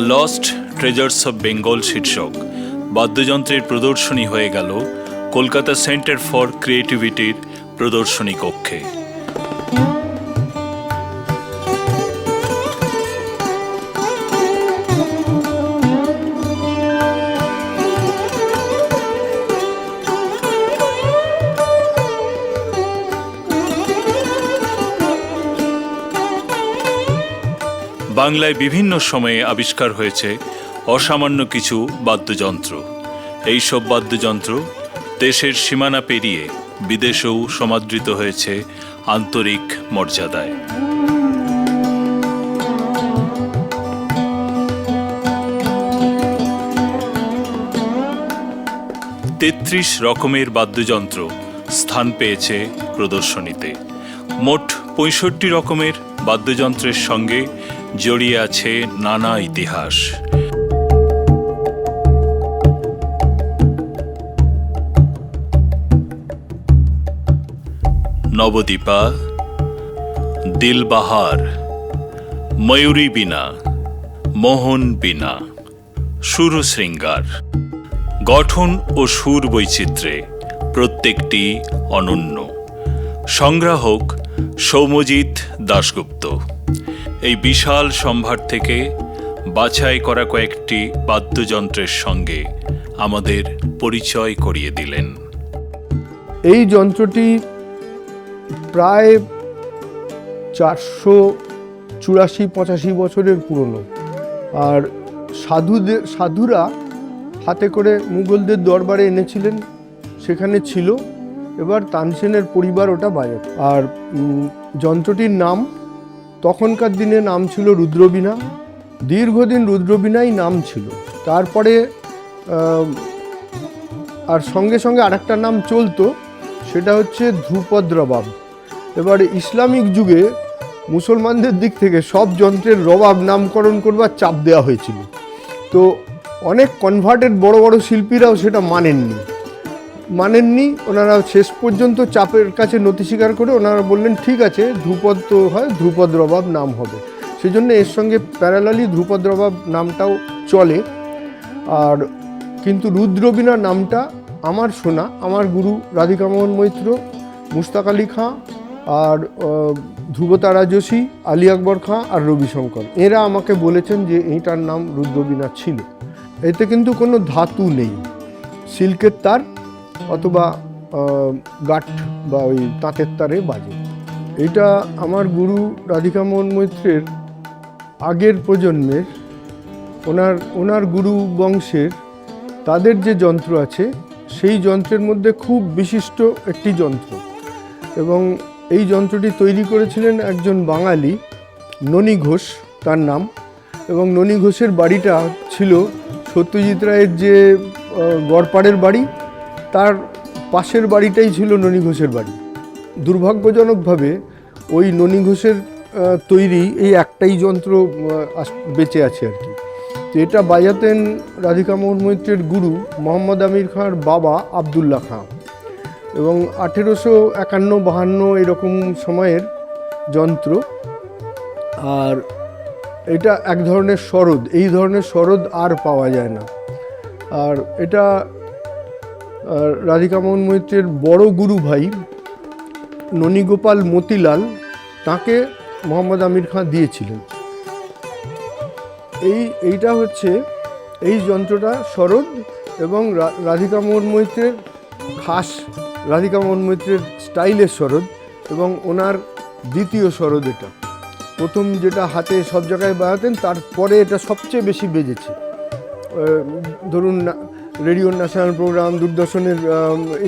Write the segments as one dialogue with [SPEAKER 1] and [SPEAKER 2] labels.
[SPEAKER 1] The lost treasures of Bengal শীর্ষক। বাদ্যযন্ত্রের প্রদর্শনী হয়ে গেল কলকাতা সেন্টার ফর ক্রিয়েটিভিটির প্রদর্শনী কক্ষে। বাংলায় বিভিন্ন সময়ে আবিষ্কার হয়েছে অসামান্য কিছু বাদ্যযন্ত্র। এইসব বাদ্যযন্ত্র দেশের সীমানা পেরিয়ে বিদেশেও সমাদৃত হয়েছে আন্তরিক মর্যাদায়। তেত্রিশ রকমের বাদ্যযন্ত্র স্থান পেয়েছে প্রদর্শনীতে। মোট পঁয়ষট্টি রকমের বাদ্যযন্ত্রের সঙ্গে জড়িয়ে আছে নানা ইতিহাস। নবদ্বীপা, দিলবাহার, ময়ূরী বীণা, মোহন বীণা, সুরশৃঙ্গার। গঠন ও সুর বৈচিত্র্যে প্রত্যেকটি অনন্য। সংগ্রাহক সৌম্যজিৎ দাশগুপ্ত। এই বিশাল সম্ভার থেকে বাছাই করা কয়েকটি বাদ্যযন্ত্রের সঙ্গে আমাদের পরিচয় করিয়ে দিলেন।
[SPEAKER 2] এই যন্ত্রটি প্রায় চারশো চুরাশি পঁচাশি বছরের পুরনো। আর সাধুদের সাধুরা হাতে করে মুঘলদের দরবারে এনেছিলেন, সেখানে ছিল এবার তানসেনের পরিবার ওটা বাজাত আর যন্ত্রটির নাম? তখনকার দিনে নাম ছিল রুদ্রবীণা। দীর্ঘদিন রুদ্রবীণাই নাম ছিল। তারপরে আর সঙ্গে সঙ্গে আরেকটা নাম চলতো, সেটা হচ্ছে ধ্রুপদ রবাব এবার ইসলামিক যুগে মুসলমানদের দিক থেকে সব যন্ত্রের রবাব নামকরণ করবার চাপ দেওয়া হয়েছিল। তো অনেক কনভার্টেড বড় বড় শিল্পীরাও সেটা মানেননি। মানেননি। ওনারা শেষ পর্যন্ত চাপের কাছে নতি স্বীকার করে ওনারা বললেন, ঠিক আছে, ধ্রুপদ তো হয়, ধ্রুপদ রবাব নাম হবে। সেই জন্য এর সঙ্গে প্যারালালি ধ্রুপদ রবাব নামটাও চলে। আর কিন্তু রুদ্রবীণা নামটা আমার শোনা আমার গুরু রাধিকা মোহন মৈত্র, মুস্তাক আলী খাঁ আর ধ্রুবতারা যোশী, আলী আকবর খাঁ আর রবিশঙ্কর। এরা আমাকে বলেছেন যে এইটার নাম রুদ্রবীণা ছিল। এতে কিন্তু কোনো ধাতু নেই। সিল্কের তার অথবা গাঠ বা ওই তাঁতের তারে বাজে। এটা আমার গুরু রাধিকা মোহন মৈত্রের আগের প্রজন্মের, ওনার ওনার গুরু বংশের, তাদের যে যন্ত্র আছে, সেই যন্ত্রের মধ্যে খুব বিশিষ্ট একটি যন্ত্র। এবং এই যন্ত্রটি তৈরি করেছিলেন একজন বাঙালি, ননী ঘোষ তার নাম। এবং ননী ঘোষের বাড়িটা ছিল সত্যজিৎ রায়ের যে গড়পাড়ের বাড়ি তার পাশের বাড়িটাই ছিল ননী ঘোষের বাড়ি। দুর্ভাগ্যজনকভাবে ওই ননী ঘোষের তৈরি এই একটাই যন্ত্র বেঁচে আছে আর কি। তো এটা বাজাতেন রাধিকা মোহন মৈত্রের গুরু মোহাম্মদ আমির খাঁর বাবা আবদুল্লাহ খাঁ। এবং আঠেরোশো একান্ন বাহান্ন এরকম সময়ের যন্ত্র। আর এটা এক ধরনের সরদ, এই ধরনের সরদ আর পাওয়া যায় না। আর এটা রাধিকা মোহন মৈত্রের বড় গুরু ভাই ননীগোপাল মতিলাল তাকে মোহাম্মদ আমির খাঁ দিয়েছিলেন। এই, এইটা হচ্ছে, এই যন্ত্রটা শরৎ এবং রাধিকা মোহন মৈত্রের খাস, রাধিকা মোহন মৈত্রের স্টাইলের শরৎ এবং ওনার দ্বিতীয় শরৎ এটা। প্রথম যেটা হাতে সব জায়গায় বাজাতেন তারপরে এটা সবচেয়ে বেশি বেজেছে। ধরুন রেডিও ন্যাশনাল প্রোগ্রাম, দূরদর্শনের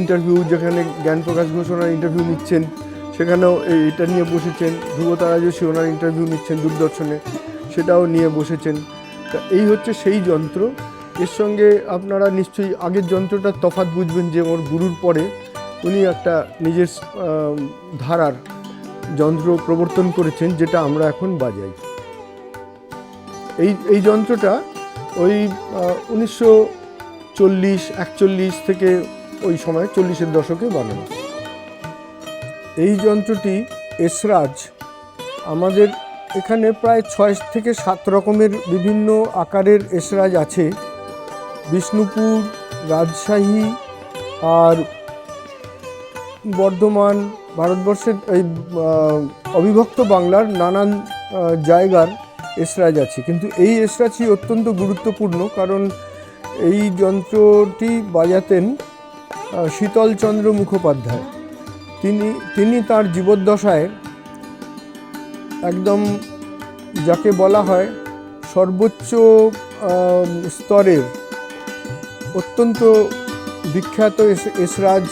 [SPEAKER 2] ইন্টারভিউ যেখানে জ্ঞান প্রকাশ ঘোষণার ইন্টারভিউ নিচ্ছেন। সেখানেও এটা নিয়ে বসেছেন। ধ্রুবতারা যোশী ওনার ইন্টারভিউ নিচ্ছেন দূরদর্শনে। সেটাও নিয়ে বসেছেন। তা এই হচ্ছে সেই যন্ত্র। এর সঙ্গে আপনারা নিশ্চয়ই আগের যন্ত্রটার তফাৎ বুঝবেন যে ওর গুরুর পরে উনি একটা নিজের ধারার যন্ত্র প্রবর্তন করেছেন, যেটা আমরা এখন বাজাই। এই এই যন্ত্রটা ওই উনিশশো চল্লিশ, একচল্লিশ থেকে ওই সময় চল্লিশের দশকে বানানো। এই যন্ত্রটি এসরাজ আমাদের এখানে প্রায় ছয় থেকে সাত রকমের বিভিন্ন আকারের এসরাজ আছে। বিষ্ণুপুর, রাজশাহী আর বর্ধমান, ভারতবর্ষের এই অবিভক্ত বাংলার নানান জায়গার এসরাজ আছে। কিন্তু এই এসরাজই অত্যন্ত গুরুত্বপূর্ণ কারণ এই যন্ত্রটি বাজাতেন শীতলচন্দ্র মুখোপাধ্যায়। তিনি তিনি তার জীবদ্দশায় একদম যাকে বলা হয় সর্বোচ্চ স্তরের অত্যন্ত বিখ্যাত এস- এসরাজ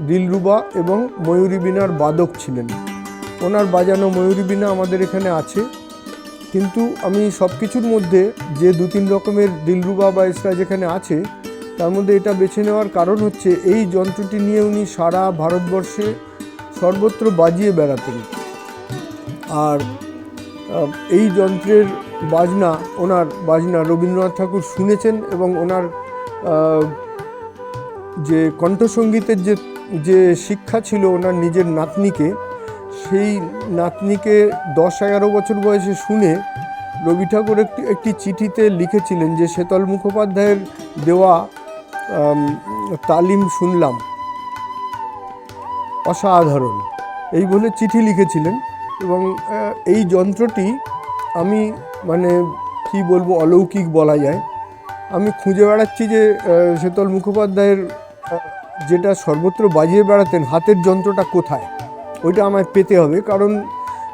[SPEAKER 2] দিলরুবা এবং ময়ূরী বাদক ছিলেন। ওনার বাজানো ময়ূরী আমাদের এখানে আছে। কিন্তু আমি সব কিছুর মধ্যে যে দু তিন রকমের দিলরুবা বা এসরাজ যেখানে আছে, তার মধ্যে এটা বেছে নেওয়ার কারণ হচ্ছে এই যন্ত্রটি নিয়ে উনি সারা ভারতবর্ষে সর্বত্র বাজিয়ে বেড়াতেন। আর এই যন্ত্রের বাজনা, ওনার বাজনা রবীন্দ্রনাথ ঠাকুর শুনেছেন এবং ওনার যে কণ্ঠসঙ্গীতের যে যে শিক্ষা ছিল ওনার নিজের নাতনিকে সেই নাতনিকে দশ এগারো বছর বয়সে শুনে রবি ঠাকুর একটি একটি চিঠিতে লিখেছিলেন যে শীতল মুখোপাধ্যায়ের দেওয়া তালিম শুনলাম। অসাধারণ। এই বলে চিঠি লিখেছিলেন এবং এই যন্ত্রটি আমি মানে কি বলব, অলৌকিক বলা যায়। আমি খুঁজে বেড়াচ্ছি যে শীতল মুখোপাধ্যায়ের যেটা সর্বত্র বাজিয়ে বেড়াতেন, হাতের যন্ত্রটা কোথায়? ওইটা আমায় পেতে হবে। কারণ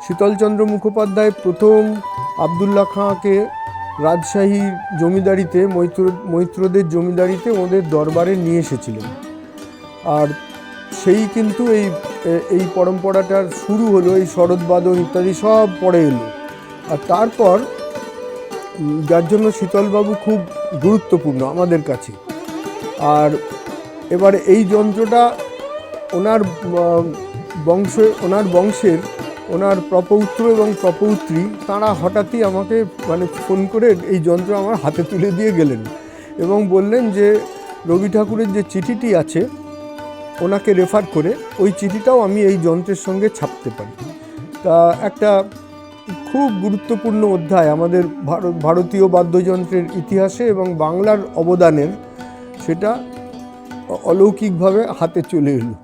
[SPEAKER 2] শীতলচন্দ্র মুখোপাধ্যায় প্রথম আবদুল্লাহ খাঁকে রাজশাহী জমিদারিতে, মৈত্র, মৈত্রদের জমিদারিতে ওদের দরবারে নিয়ে এসেছিলেন। আর সেই কিন্তু এই এই পরম্পরাটার শুরু হলো, এই শরৎবাদন ইত্যাদি সব পরে এলো। আর তারপর যার জন্য শীতলবাবু খুব গুরুত্বপূর্ণ আমাদের কাছে। আর এবার এই যন্ত্রটা ওনার বংশ, ওনার বংশের, ওনার প্রপৌত্র এবং প্রপৌত্রী, তারা হঠাৎই আমাকে মানে ফোন করে এই যন্ত্র আমার হাতে তুলে দিয়ে গেলেন এবং বললেন যে, রবি ঠাকুরের যে চিঠিটি আছে, ওনাকে রেফার করে, ওই চিঠিটাও আমি এই যন্ত্রের সঙ্গে ছাপতে পারি। তা একটা খুব গুরুত্বপূর্ণ অধ্যায় আমাদের ভারত ভারতীয় বাদ্যযন্ত্রের ইতিহাসে এবং বাংলার অবদানের, সেটা অলৌকিকভাবে হাতে চলে এলো।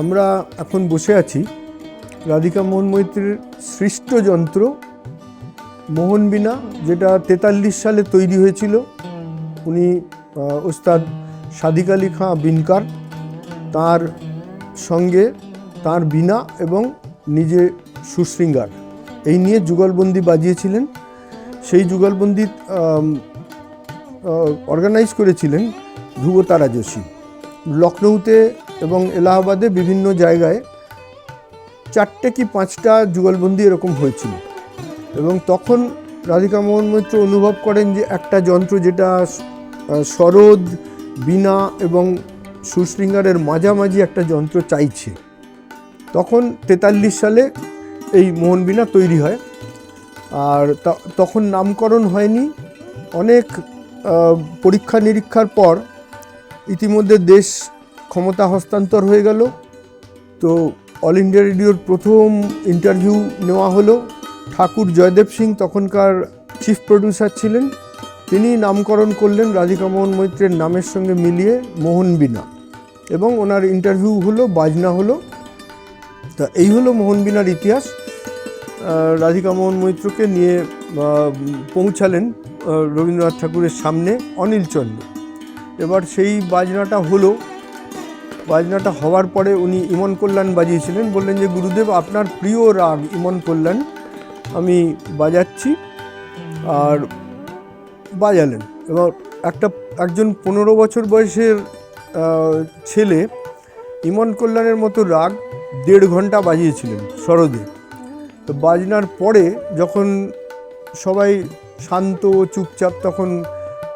[SPEAKER 2] আমরা এখন বসে আছি রাধিকা মোহন মৈত্রের সৃষ্ট যন্ত্র মোহনবীণা যেটা তেতাল্লিশ সালে তৈরি হয়েছিল। উনি ওস্তাদ সাদিক আলী খাঁ বিনকার, তার সঙ্গে তার বীণা এবং নিজে সুশৃঙ্গার। এই নিয়ে যুগলবন্দি বাজিয়েছিলেন। সেই যুগলবন্দি অর্গানাইজ করেছিলেন ধ্রুবতারা যোশী। লখনৌতে এবং এলাহাবাদে বিভিন্ন জায়গায় চারটে কি পাঁচটা যুগলবন্দি এরকম হয়েছিল। এবং তখন রাধিকা মোহন মৈত্র অনুভব করেন যে একটা যন্ত্র যেটা সরোদ, বীণা এবং সুশৃঙ্গারের মাঝামাঝি একটা যন্ত্র চাইছে। তখন তেতাল্লিশ সালে এই মোহন বীণা তৈরি হয়। আর তখন নামকরণ হয়নি। অনেক পরীক্ষা নিরীক্ষার পর ইতিমধ্যে দেশ ক্ষমতা হস্তান্তর হয়ে গেল। তো অল ইন্ডিয়া রেডিওর প্রথম ইন্টারভিউ নেওয়া হলো। ঠাকুর জয়দেব সিং তখনকার চিফ প্রডিউসার ছিলেন। তিনি নামকরণ করলেন রাধিকা মোহন মৈত্রের নামের সঙ্গে মিলিয়ে মোহন বীণা এবং ওনার ইন্টারভিউ হলো, বাজনা হলো। তা এই হলো মোহন বীণার ইতিহাস। রাধিকা মোহন মৈত্রকে নিয়ে পৌঁছালেন রবীন্দ্রনাথ ঠাকুরের সামনে অনিলচন্দ্র এবার সেই বাজনাটা হলো বাজনাটা হওয়ার পরে উনি ইমন কল্যাণ বাজিয়েছিলেন, বললেন যে, গুরুদেব, আপনার প্রিয় রাগ, ইমন কল্যাণ। আমি বাজাচ্ছি আর বাজালেন। এবার একটা, একজন পনেরো বছর বয়সের ছেলে ইমন কল্যাণের মতো রাগ দেড় ঘণ্টা বাজিয়েছিলেন সরোদে তো বাজনার পরে যখন সবাই শান্ত চুপচাপ তখন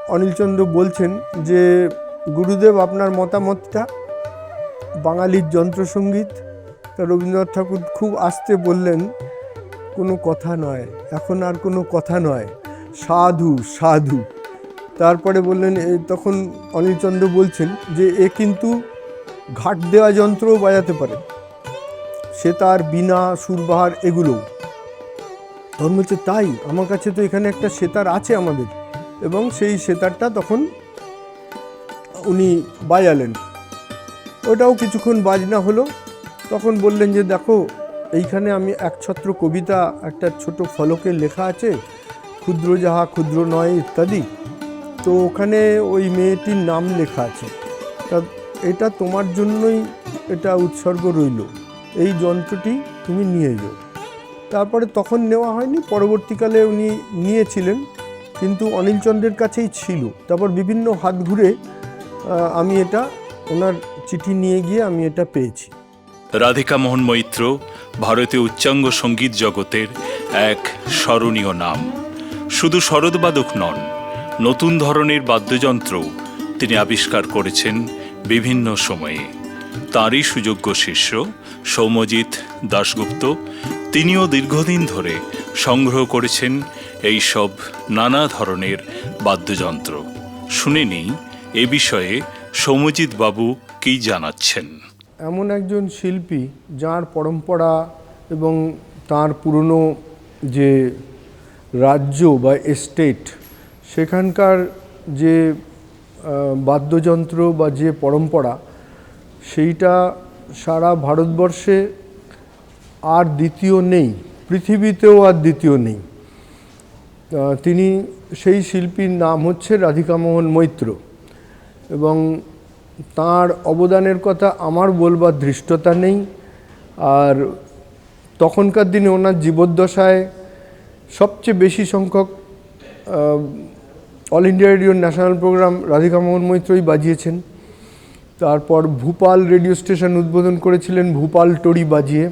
[SPEAKER 2] অনিলচন্দ্র বলছেন যে, গুরুদেব, আপনার মতামতটা বাঙালির যন্ত্রসঙ্গীত তা রবীন্দ্রনাথ ঠাকুর খুব আস্তে বললেন, কোনো কথা নয়, এখন আর কোনো কথা নয়, সাধু সাধু। তারপরে বললেন তখন অনিলচন্দ্র বলছেন যে, এ কিন্তু ঘাট দেওয়া যন্ত্রও বাজাতে পারে। সে তার বিনা সুরবাহার এগুলোও তখন বলছে তাই, আমার কাছে তো এখানে একটা সেতার আছে আমাদের। এবং সেই সেতারটা তখন উনি বাজালেন। ওটাও কিছুক্ষণ বাজনা হলো। তখন বললেন যে, দেখো, এইখানে আমি একছত্র কবিতা, একটা ছোট ফলকে লেখা আছে, ক্ষুদ্র যাহা ক্ষুদ্র নয় ইত্যাদি। তো ওখানে ওই মেয়েটির নাম লেখা আছে। তা এটা তোমার জন্যই এটা উৎসর্গ রইল। এই যন্ত্রটি তুমি নিয়ে যাও। তারপরে তখন নেওয়া হয়নি, পরবর্তীকালে উনি নিয়েছিলেন, কিন্তু অনিলচন্দ্রের কাছেই ছিল। তারপর বিভিন্ন হাত ঘুরে আমি এটা ওনার চিঠি নিয়ে গিয়ে আমি এটা পেয়েছি।
[SPEAKER 1] রাধিকা মোহন মৈত্র, ভারতীয় উচ্চাঙ্গ সংগীত জগতের এক স্মরণীয় নাম। শুধু শরৎবাদক নন, নতুন ধরনের বাদ্যযন্ত্রও তিনি আবিষ্কার করেছেন বিভিন্ন সময়ে। তাঁরই সুযোগ্য শিষ্য সৌম্যজিৎ দাশগুপ্ত, তিনিও দীর্ঘদিন ধরে সংগ্রহ করেছেন এই সব নানা ধরনের বাদ্যযন্ত্র। শুনে নিই, এ বিষয়ে সৌম্যজিৎ বাবু কী জানাচ্ছেন?
[SPEAKER 2] এমন একজন শিল্পী যার পরম্পরা এবং তার পুরনো যে রাজ্য বা এস্টেট সেখানকার যে বাদ্যযন্ত্র বা যে পরম্পরা, সেইটা সারা ভারতবর্ষে আর দ্বিতীয় নেই, পৃথিবীতেও আর দ্বিতীয় নেই। তিনি সেই শিল্পীর নাম হচ্ছে রাধিকা মোহন মৈত্র এবং তার অবদানের কথা আমার বলবার ধৃষ্টতা নেই। আর তখনকার দিনে ওনার জীবদ্দশায় সবচেয়ে বেশি সংখ্যক অল ইন্ডিয়া রেডিওর ন্যাশনাল প্রোগ্রাম রাধিকা মোহন মৈত্রই বাজিয়েছেন। তারপর ভূপাল রেডিও স্টেশন উদ্বোধন করেছিলেন ভূপাল টড়ি বাজিয়ে।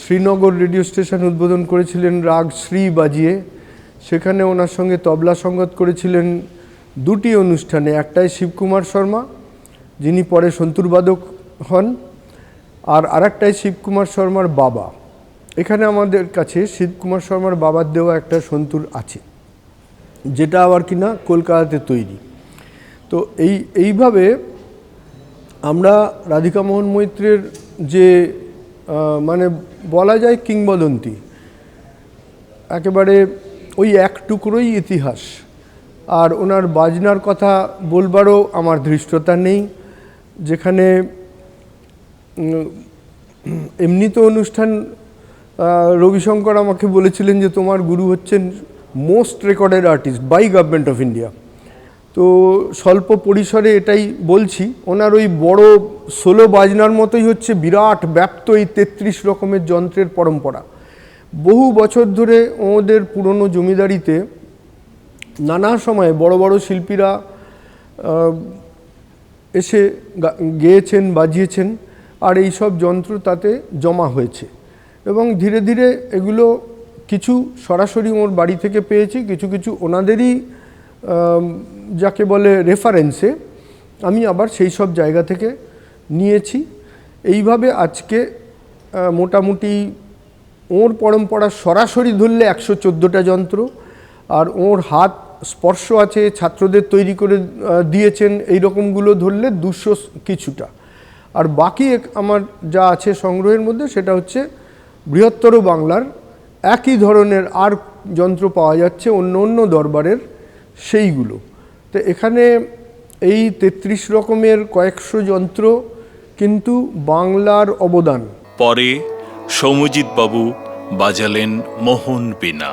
[SPEAKER 2] শ্রীনগর রেডিও স্টেশন উদ্বোধন করেছিলেন রাগ শ্রী বাজিয়ে। সেখানে ওনার সঙ্গে তবলা সঙ্গত করেছিলেন দুটি অনুষ্ঠানে, একটাই শিবকুমার শর্মা যিনি পরে সন্তুরবাদক হন, আর আরেকটাই শিবকুমার শর্মার বাবা। এখানে আমাদের কাছে শিবকুমার শর্মার বাবার দেওয়া একটা সন্তুর আছে, যেটা আবার কিনা কলকাতাতে তৈরি। তো এই, এইভাবে আমরা রাধিকা মোহন মৈত্রের যে মানে বলা যায় কিংবদন্তি, একেবারে ওই এক টুকরোই ইতিহাস। আর ওনার বাজনার কথা বলবারও আমার ধৃষ্টতা নেই। যেখানে এমনি তো অনুষ্ঠান রবিশঙ্কর আমাকে বলেছিলেন যে তোমার গুরু হচ্ছেন most recorded artist by government of India. তো স্বল্প পরিসরে এটাই বলছি, ওনার ওই বড় ষোলো বাজনার মতোই হচ্ছে বিরাট ব্যাপ্ত এই তেত্রিশ রকমের যন্ত্রের পরম্পরা। বহু বছর ধরে ওদের পুরনো জমিদারিতে নানা সময়ে বড় বড় শিল্পীরা এসে গেয়েছেন, বাজিয়েছেন, আর এই সব যন্ত্র তাতে জমা হয়েছে। এবং ধীরে ধীরে এগুলো কিছু সরাসরি ওর বাড়ি থেকে পেয়েছি, কিছু কিছু ওনাদেরই যাকে বলে রেফারেন্সে আমি আবার সেই সব জায়গা থেকে নিয়েছি। এইভাবে আজকে মোটামুটি ওর পরম্পরা সরাসরি ধরলে একশো চোদ্দোটা যন্ত্র, আর ওর হাত স্পর্শ আছে, ছাত্রদের তৈরি করে দিয়েছেন, এই রকমগুলো ধরলে দুশো কিছুটা। আর বাকি আমার যা আছে সংগ্রহের মধ্যে সেটা হচ্ছে বৃহত্তর বাংলার একই ধরনের আর যন্ত্র পাওয়া যাচ্ছে অন্য অন্য দরবারের সেইগুলো। তো এখানে এই তেত্রিশ রকমের কয়েকশো যন্ত্র কিন্তু বাংলার অবদান।
[SPEAKER 1] পরে সৌম্যজিৎ বাবু বাজালেন মোহন বীণা